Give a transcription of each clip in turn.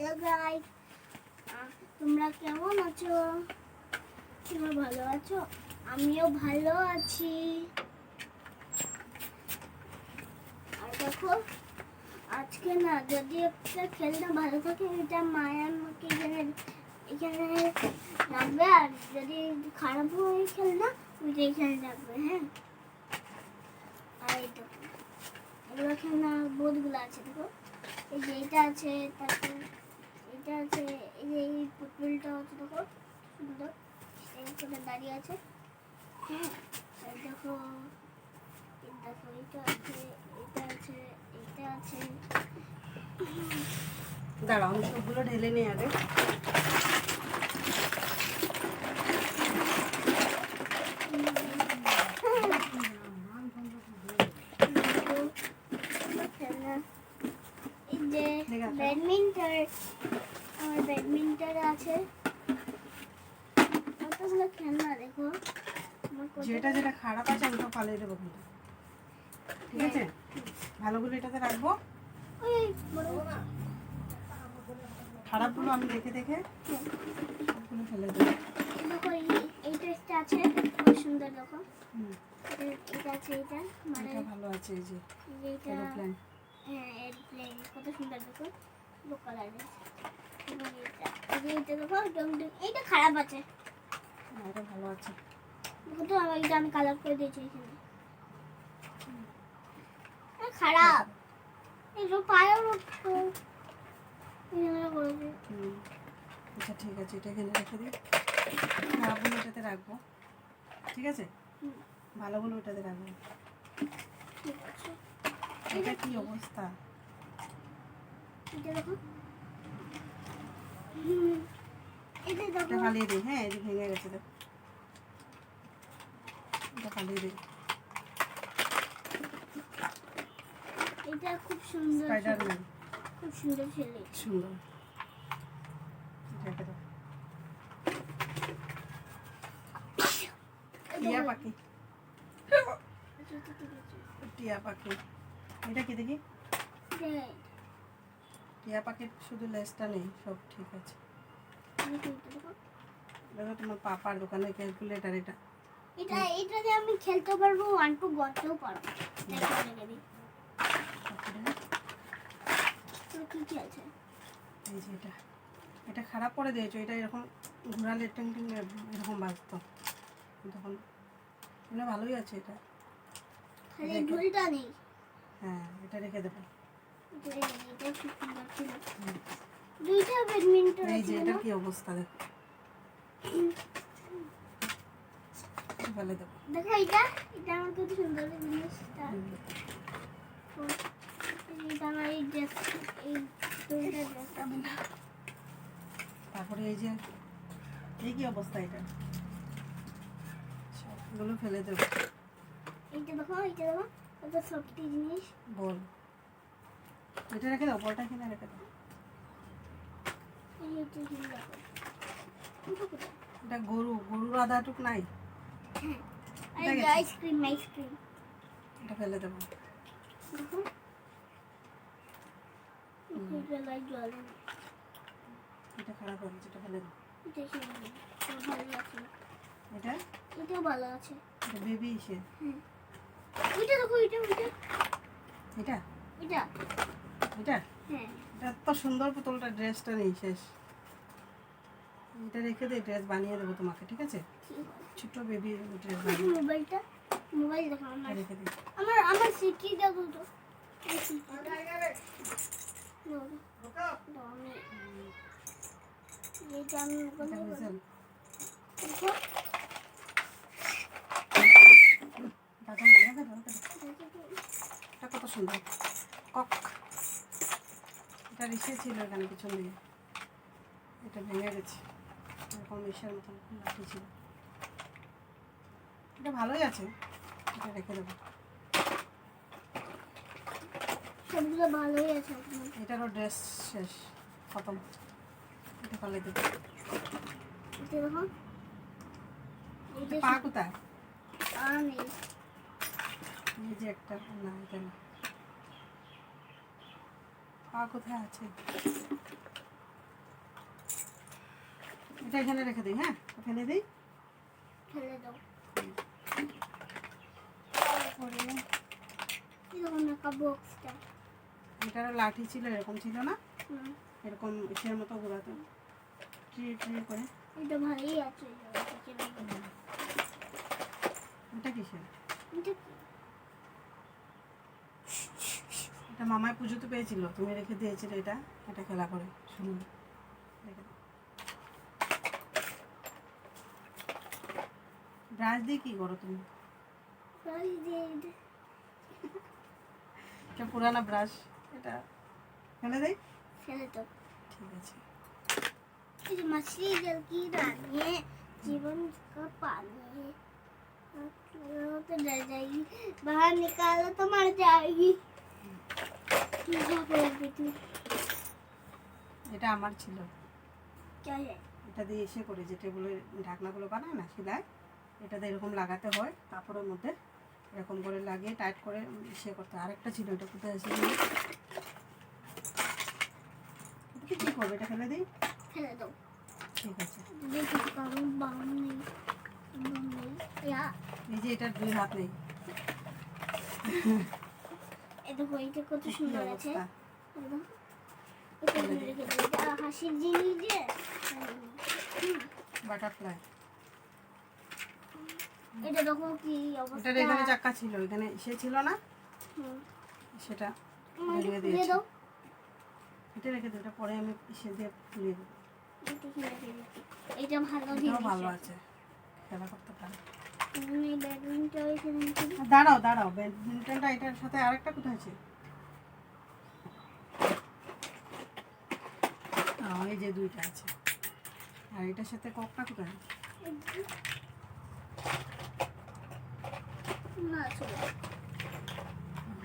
Hello guys তোমরা কেমন আছো? তোমরা ভালো আছো? আমিও ভালো আছি। আর দেখো, আজকে না যদি একটা খেলনা ভালো থাকে, এটা মায়া আমাকে এখানে এখানে রাখবে। আর যদি খারাপ হয় খেলনা ওইটা এখানে রাখবে হ্যাঁ? আর দেখো, এগুলো খেলনা বোধগুলো আছে, দেখো। এই যে এটা আছে, তারপর এটা আছে এই পুতুলটা আছে দেখো সুন্দর। এই করে দাঁড়িয়ে আছে। হ্যাঁ দেখো দেখো এটা আছে এটা আছে এটা আছে। দাঁড়াও আমি সবগুলো ঢেলে নিই আগে। ব্যাডমিন্টন আমার ব্যাডমিন্টন আছে কতগুলো খেলনা দেখো আমার কত- যেটা যেটা খারাপ আছে সব পালিয়ে দেবো কিন্তু। ঠিক আছে? ভালোগুলো এটাতে রাখব। খারাপগুলো আমি দেখে দেখে। সবগুলো ফেলে দেবো। এই- ড্রেসটা আছে খুব সুন্দর এটা- এটা আছে এটা মানে ভালো আছে এই যে এটা এরোপ্লেন হ্যাঁ কত সুন্দর দেখো ব্লু কালারের এবং এটা এই যে এটা দেখো ডং ডং এইটা খারাপ আছে। হ্যাঁ, এটা ভালো আছে। তো আমার এটা আমি কালার করে দিয়েছি এখানে। খারাপ। পায়ের আচ্ছা ঠিক আছে এটা এখানে রেখে দিই। এটাতে রাখব। ঠিক আছে? হুম, ভালোগুলো ওটাতে রাখব। ঠিক আছে। এটা কি অবস্থা? এটা ফালিয়ে দিই। হ্যাঁ ভেঙে গেছে দেখো। দিই এটা খুব সুন্দর স্পাইডারম্যান খুব সুন্দর ছেলে। সুন্দর। টিয়া পাখি। টিয়া পাখি। এটা কি দেখি? টিয়া পাখির শুধু লেজটা নেই সব ঠিক আছে। দেখো। তোমার পাপার দোকানে ক্যালকুলেটার এটা। এটা এটা দিয়ে আমি খেলতে পারব ওয়ান টু গড়তেও পারব। কি কি আছে? এই যে এটা। এটা খারাপ করে দিয়েছ এটা এরকম ঘোরালে টিং টিং এরকম বাজতো। তখন মানে ভালোই আছে এটা। খালি। ঢুলটা নেই। হ্যাঁ এটা রেখে দেবো। দুইটা ব্যাডমিন্টন এই যে এটার কি অবস্থা দেখো। ফেলে দেবো। দেখো এটা এটা আমার কত সুন্দর জিনিসটা। তারপরে এই যে এই কি অবস্থা এটা? সবগুলো ফেলে দেবো। এইটা দেখো এইটা দেখো কত সফটি জিনিস। বল। এটা রেখে দাও বলটা কিনে রেখে দাও। এই এইটা কি দেখো এটা কোথায়? এটা গরু গরুর আধাটুক নাই। আইসক্রিম আইসক্রিম এটা ফেলে দেবো। এটা লাইট জ্বলে না। এটা খারাপ হবে যেটা ফেলে দেবো। এটা খেয়ে নিই। এটা ভালো আছে। এটা? এটাও ভালো আছে। এটা বেবি দেখো এটা? এটা এটা? হ্যাঁ। এত সুন্দর পুতুলটা ড্রেসটা নেই শেষ। এটা রেখে দে ড্রেস বানিয়ে দেবো তোমাকে ঠিক আছে? ঠিক আছে। ছোট বেবি মোবাইলটা মোবাইল দেখো আমার সিটি দেখো। তো কত সুন্দর। কক। এটা রিসে ছিল এখানে পিছন দিকে এটা ভেঙে গেছে। এরকম ইসের মতন লাঠি ছিল। এটা ভালোই আছে। এটা রেখে দেবো। সবগুলো ভালোই আছে এটারও ড্রেস শেষ খতম। এটা পালে দেবো। পা কোথায়? এই যে একটা না এটা না। পা কোথায় আছে? এটা এখানে রেখে দিই হ্যাঁ? ফেলে দিই। ফেলে দাও। তারপরে এরকম একটা বক্সটা এটারও লাঠি ছিল এরকম ছিল না? এরকম ইসের মতো ঘোরাতো। ট্রি ট্রি করে। এটা ভালোই আছে এটা কিসের? এটা এটা মামায় পুজোতে পেয়েছিল তুমি রেখে দিয়েছিলে এটা। এটা খেলা করে দাও। ব্রাশ দিয়ে কি করো তুমি? এটা এটা পুরানা ব্রাশ এটা ফেলে দেই ফেলে দাও ঠিক আছে ये मछली जल की रानी है जीवन का पानी है वो तो डर जाएगी बाहर निकालो तो मर जाएगी क्या बोलती थी এটা আমার ছিল क्या है এটা দিয়ে এসে করে যে টেবিলের ঢাকনাগুলো বানায় না সেলাই এটা দিয়ে এরকম লাগাতে হয় কাপড়ের মধ্যে এরকম করে লাগিয়ে টাইট করে সে করতে আরেকটা ছিল এটা কোথায় আছে কি করবে এটা ফেলে দিই? ফেলে দাও। ঠিক আছে। এটার দুই হাত নেই। কত সুন্দর বাটারফ্লাই এটা দেখো কি অবস্থা। এটার এখানে চাক্কা ছিল এখানে সে ছিল না। সেটা খুলে দিয়েছি। দাও। এটা রেখে দিই এটা পরে আমি সে দিয়ে ফুলিয়ে দেবো। এটা। এটা ভালো জিনিস। ভালো আছে। খেলা করতে পারে। দাঁড়াও দাঁড়াও ব্যাডমিন্টনটা এটার সাথে আরেকটা কোথায় আছে? এই যে দুইটা আছে। আর এটার সাথে কপটা কোথায় দিই।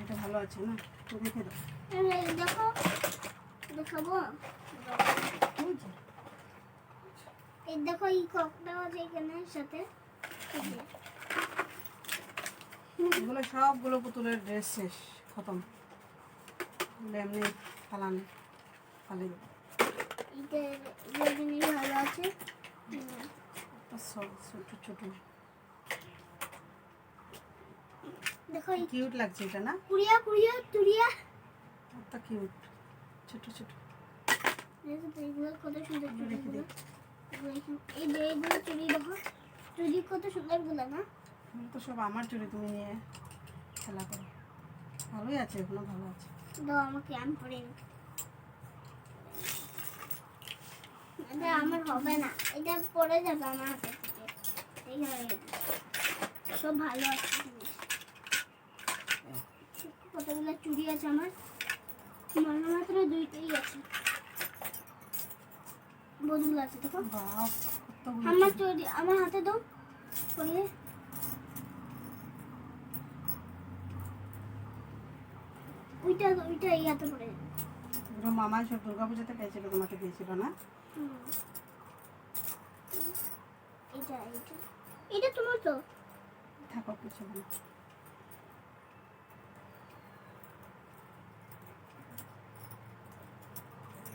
এটা ভালো আছে না তো রেখে দাও দেখো দেখাবো এই দেখো এই ককটাও আছে এখানে সাথে। এগুলো সবগুলো পুতুলের ড্রেস শেষ খতম এমনি ফালানি এইটা জিনিস ভালো আছে ছোট ছোট দেখো কিউট লাগছে এটা না? কুড়িয়া কুড়িয়া তুড়িয়া। কত কিউট ছোট ছোট। এইগুলো কত সুন্দর চুড়িগুলো এই এইগুলো চুড়ি দেখো। চুড়ি কত সুন্দরগুলো না? তো সব আমার চুরি তুমি নিয়ে খেলা করো। ভালোই আছে এগুলো ভালো আছে। দাও আমাকে আমি পরে এটা আমার হবে না। এটা পড়ে যাবে আমার হাতে থেকে। সব ভালো আছে। কতগুলো চুড়ি আছে আমার? মনে মাত্র দুইটাই আছে। বহুতগুলো আছে দেখো। আমার চুড়ি। আমার হাতে দাও। পরিয়ে ওইটা ওইটা এই হাতে পড়ে যাবে মামা সব দুর্গা পূজাতে পেয়েছিল তোমাকে দিয়েছিল না? এটা এটা এটা তোমার তো? থাকো কিছু না যে যে ওই যে ওই যে ওই যে একটা হুম, থাকো, থাকো, কিছু হবে না। হুম,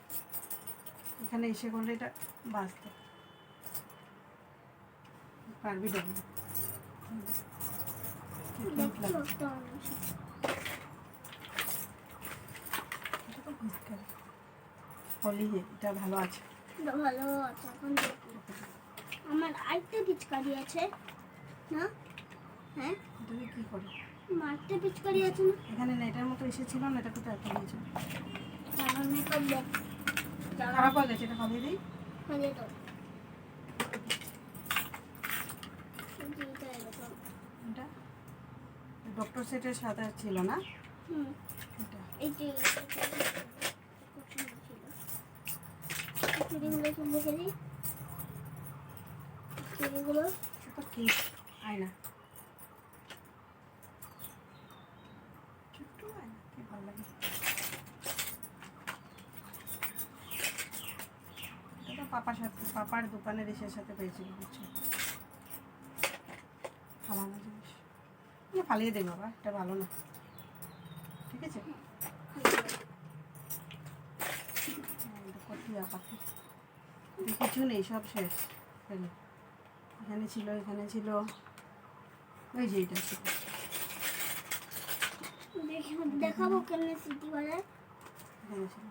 এখানে এসে করলে এটা বাঁচতে। পারবি দেখো দেখো তো? হলি এটা ভালো আছে। ভালো আছে এখন আমার আরেকটা পিচকারি আছে না? হ্যাঁ? দিয়ে কি করে? মারতে পিচকারি আছে না? এখানে নেটের মতো এসেছিল না এটা কোথায় ফেলিয়েছে আমার মেকআপ বক্স খারাপ হয়ে গেছে এটা খাবি দিই ডক্টর সেটের সাথে ছিল না? হুম। এটা। এই যে এটা খুব সুন্দর ছিল। এই চুড়িগুলো সব রেখে দিই। এগুলো এটা কি? আয়না ছোট্ট আয়না কি ভালো লাগে এটা তো পাপার সাথে পাপার দোকানের এসের সাথে পেয়েছিল বুঝছ? ফালানো জিনিস। ফালিয়ে দে বাবা এটা ভালো না। ঠিক আছে? কটিয়া পাখি কিছু নেই সব শেষ। এখানে ছিল এখানে ছিল। ওই যে এটা ছিল। দেখাবো কেমন সিটি বাজার এখানে ছিল।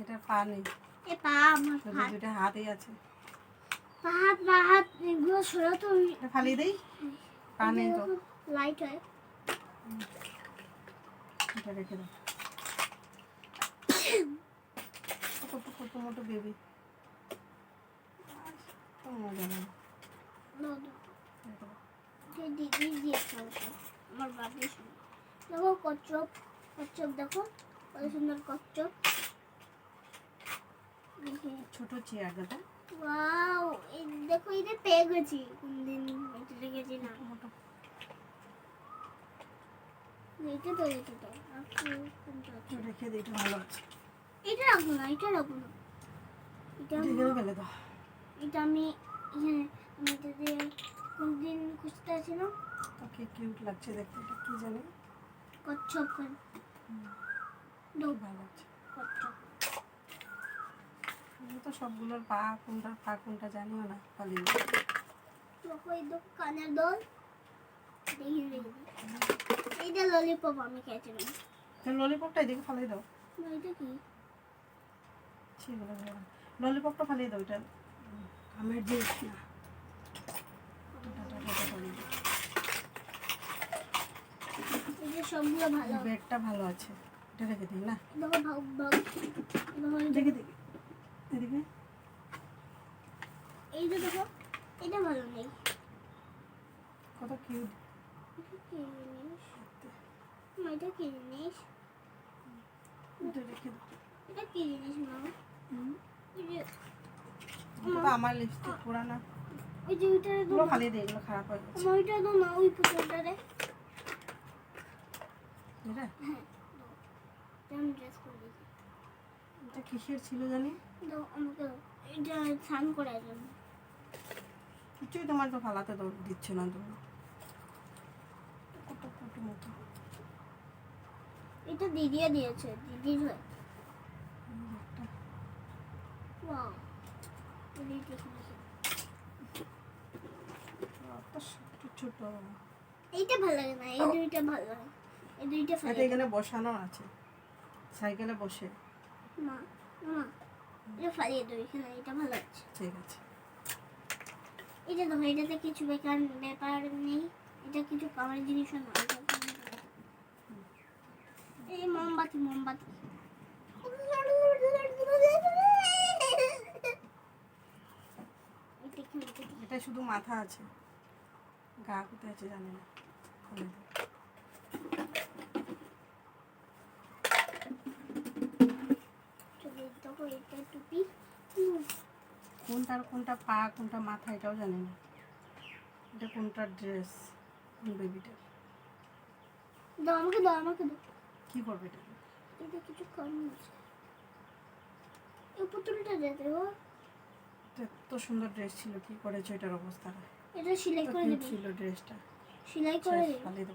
এটা পা নেই। এ পা আমার শুধু দুটা আছে। পা হাত পা হাত এগুলো সরা তো। ফালিয়ে দেই? পা নেই তো। লাইট হয়। এটা রেখে দাও। কত কত মোটো বেবি মজা লাগে দিদি আমার বাড়ির সঙ্গে। কচ্ছপ কচ্ছপ দেখো কত সুন্দর কচ্ছপ। ছোট চেয়ার দাদা ওয়াও এই দেখো এটা পেয়ে গেছি। কোনদিন এটা রেখেছি না মোটো। এটা তো এটা তো। আছে? রেখে দিই এটা ভালো আছে। এটা রাখব না এটা রাখব না। এটা ফেলে দাও। এটা আমি এখানে আমি এটা দিয়ে কোনদিন খুঁজতে আছিলাম ওকে কিউট লাগছে দেখতে এটা কি জানি? কচ্ছপ। খুব ভালো আমি তো সবগুলোর পা কোনটা পা কোনটা জানিও না পালিয়ে দেখো এই কানের দোল। এইটা ললিপপ আমি খেয়েছিলাম। ললিপপটা এদিকে ফালিয়ে দাও। এটা কি? ললিপপটা ফালিয়ে দাও এটা। আমার জিনিস না এটা- এটা- এটা ফালিয়ে দাও। এই যে সবগুলো ভালো বেডটা ভালো। আছে। এটা রেখে দিই না? দেখো ভাগ ভাগ। এই যে- এদিকে? এই যে দেখো এটা ভালো নেই। কত কিউট এটা কি জিনিস? এটা কি জিনিস? রেখে দাও এটা কি জিনিস মা? হুম। ওই যে তো আমার লিপস্টিক পুরানা। ওই যে ওইটা তো এগুলো ফালিয়ে এগুলো খারাপ হয়ে গেছে। ওইটা তো না ওই দাও। এটা কিসের ছিল জানি? দাও আমাকে দাও এটা স্নান করার জন্য। কিছুই তোমার তো ফালাতে দিচ্ছ না তুমি কত কত মতো। এটা দিদিও দিয়েছে দিদি ছোট ছোট। এইটা ভালো লাগে না এই দুইটা ভালো লাগে। এই দুইটা এটা এখানে বসানো আছে। সাইকেলে বসে। মা মা এটা ফালিয়ে দেবো এখানে এটা ভালো আছে। ঠিক আছে। এটা দেখো এটাতে কিছু বেকার ব্যাপার নেই এটা কিছু কামার জিনিসও না। এই মোমবাতি মোমবাতি। এটা শুধু মাথা আছে। গা কোথায় আছে জানি না। দেখো এটা টুপি। কোনটার কোনটা পা কোনটা মাথা এটাও জানি না। এটা কোনটার ড্রেস? কোন বেবিটার দাও আমাকে দাও আমাকে দাও। কি করবে এটা? এটা কিছু আছে এই পুতুলটা যেতে ও এত সুন্দর ড্রেস ছিল কি করেছ এটার অবস্থাটা এটা সেলাই করে দেবে। ছিল ড্রেসটা। সেলাই করে দেবে।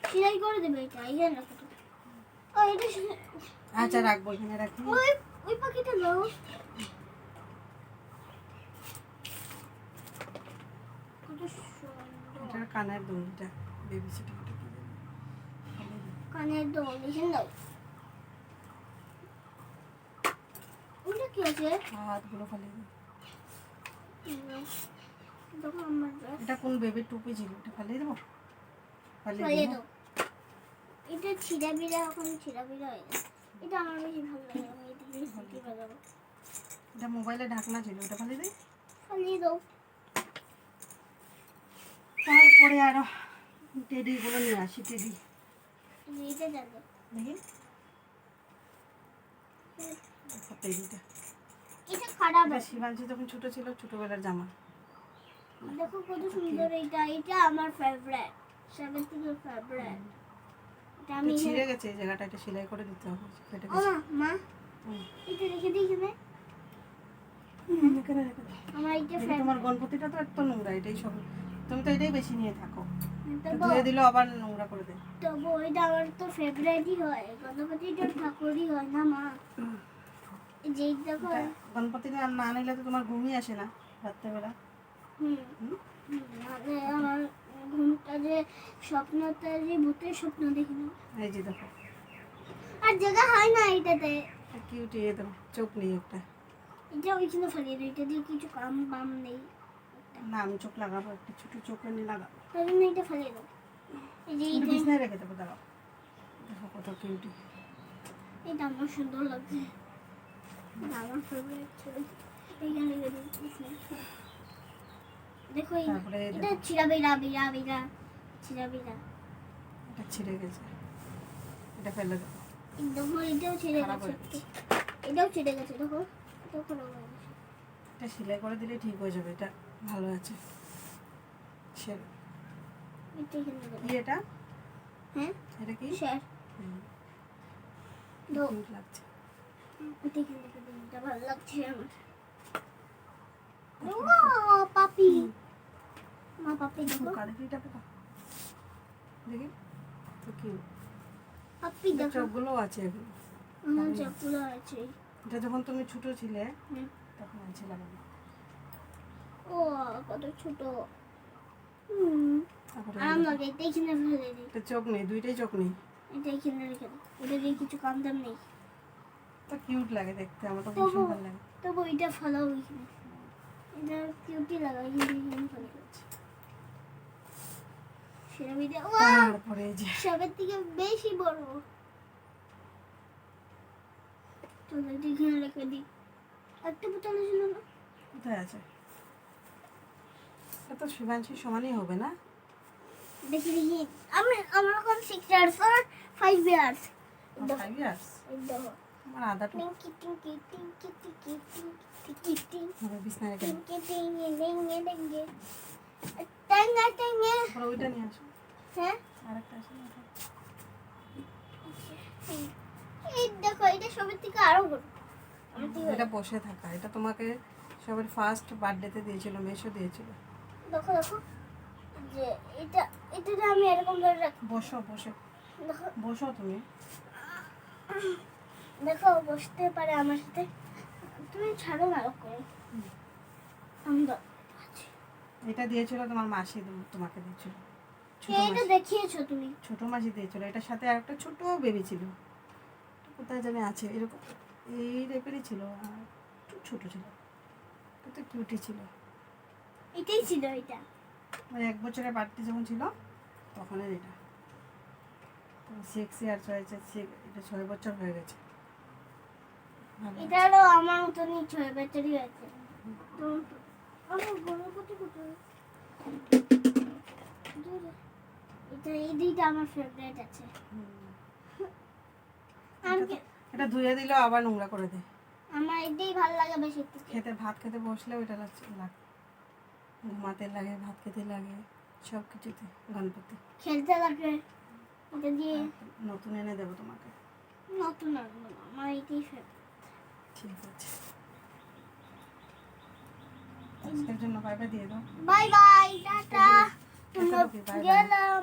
সেলাই করে দেবে এটা এখানে রাখো ও এটা আচ্ছা রাখব এখানে রাখি। ওই পাখিটা কত কানের দুলটা বেবি কানের দাও ওটা কি আছে? হাতগুলো dress। এটা কোন বেবির টুপি ছিল এটা ফালিয়ে দেবো? ফলিয়ে দেবো? দাও। এটা ছিঁড়া বিড়া এখন ছিঁড়া বিড়া হয়ে এটা আমার বেশি ভালো লাগে। সিটি বাজাবো? এটা মোবাইলে ঢাকনা ছিল এটা ফালিয়ে দিই দাও। তারপরে আরও টেডিগুলো নিয়ে আসি টেডি। এইটা দেখি দেখো এটা খারাপ। আছে শিবাঞ্জি ছোট ছিল ছোটবেলার জামা। দেখো কত সুন্দর এটা এটা আমার ফেভারিট সবের থেকে ফেভারিট এটা আমি ছিঁড়ে গেছে এই জায়গাটা এটা সেলাই করে দিতে হবে। মা। এটা রেখে দিই এখানে তোমার গণপতিটা তো একটু নোংরা এটাই সব। তুমি তো এটাই বেশি নিয়ে থাকো। ধুয়ে দিলেও আবার নোংরা করে দেয়। তবু এটা আমার তো ফেভারিটই হয়। গণপতিটা ঠাকুরই হয় না মা? এই যে দেখো। এটা গণপতি না নিলে তো তোমার ঘুমই আসে না রাত্রেবেলা। হুম? মানে আমার ঘুমটা যে স্বপ্নটা যে ভূতের স্বপ্ন দেখি না। এই যে দেখো। আর জায়গা হয় না এটাতে। কিউট ইয়ে দাও চোখ নেই একটা। এটা ওইখানে ফেলিয়ে দিই এটা দিয়ে কিছু কাম বাম নেই। না আমি চোখ লাগাবো একটা ছোট চোখ এনে লাগাবো। জন্য এটা ফেলিয়ে দাও এই যে বিছনায় রেখে দেবো দাঁড়াও। দেখো কত কিউটি এটা আমার সুন্দর লাগছে। এটা আমার ফেভারিট ছিল এইখানে দেখো এটা ছিড়া বিড়া বিড়া বিড়া ছিড়া বিড়া এটা ছিঁড়ে গেছে। এটা ফেলে দেবো। দেখো এটাও ছিঁড়ে গেছে এটাও ছিঁড়ে গেছে দেখো এটাও খারাপ হয়ে গেছে। এটা সেলাই করে দিলে ঠিক হয়ে যাবে এটা ভালো আছে। কি এটা? হ্যাঁ? এটা কি? কিউট লাগছে। ভালো লাগছে আমার। পাপি। মা পাপি দেখো। দেখি। তো কিউট। চোখগুলো আছে আছে। এটা যখন তুমি ছোট ছিলে। তখন আছে লাগানো ও কত ছোট। ফেলে দিই এটা চোখ নেই দুইটাই চোখ নেই। এটা এখানে রেখে দিই এটা দিয়ে কিছু কাম দাম নেই। তো কিউট লাগে দেখতে আমার তো তবু- ভীষণ ভালো লাগে। তবু এটা ফেলাও এখানে এটা কিউটি লাগাই কিন্তু এখানে ফেলে দিচ্ছি তারপরে যে। সবের থেকে বেশি বড়। চলো এখানে রেখে দিই। একটা বোতল ছিল না? কোথায় আছে? এটা তো শিবাংশীর সমানই হবে না? দেখি দেখি। আমি আমার এখন সিক্স ইয়ার্স আর ফাইভ ইয়ার্স ফাইভ ইয়ার্স আমার আদাটু টিঙ্কি টিঙ্কি টিঙ্কি টিঙ্কি টিঙ্কি টিঙ্কি বিছনায় রেখে দিই। টিঙ্কি টিঙ্কি টিঙ্কি টিঙ্কি। টেঙ্গে টেঙ্গে ওইটা নিয়ে আসো হ্যাঁ আরেকটা আছে এই দেখো এটা সবের থেকে আরও বড় এটা বসে থাকা এটা তোমাকে সবার ফার্স্ট বার্থডেতে দিয়েছিল মেশো দিয়েছিল দেখো দেখো যে এটা এটা আমি এরকম রাখি বসো বসো দেখো বসো তুমি দেখো বসতে পারে আমার সাথে তুমি ছাড়ো না আমি। এটা দিয়েছিল তোমার মাসি তোমাকে দিয়েছিল। ছোট এইটা মাসি। দেখিয়েছো তুমি। ছোট মাসি দিয়েছিল এটার সাথে আরেকটা ছোট বেবি ছিল। কোথায় জানি আছে এরকম এই টাইপেরই ছিল আর একটু ছোট ছিল। কত কিউটি ছিল। এটাই ছিল এটা। ওই এক বছরের বার্থডে যখন ছিল তখনের এটা। সিক্স ইয়ার্স হয়েছে এটা ছয় বছর হয়ে গেছে। এটারও আমার মতনই ছয় বছরই হয়েছে। এটা এই দুইটা আমার ফেভারিট আছে। এটা ধুয়ে দিলেও আবার নোংরা করে দেয় আমার এটাই ভালো লাগে বেশি খেতে ভাত খেতে বসলে ওইটা লাগছে লাগে। ঘুমাতে লাগে ভাত খেতে লাগে সব কিছুতে গণপতি। খেলতে লাগে। এটা দিয়ে নতুন এনে দেবো তোমাকে। নতুন আমার এটাই ফেভারিট ঠিক আছে। আজকের জন্য বাইবে দিয়ে দাও বাই বাই টাটা. গেলাম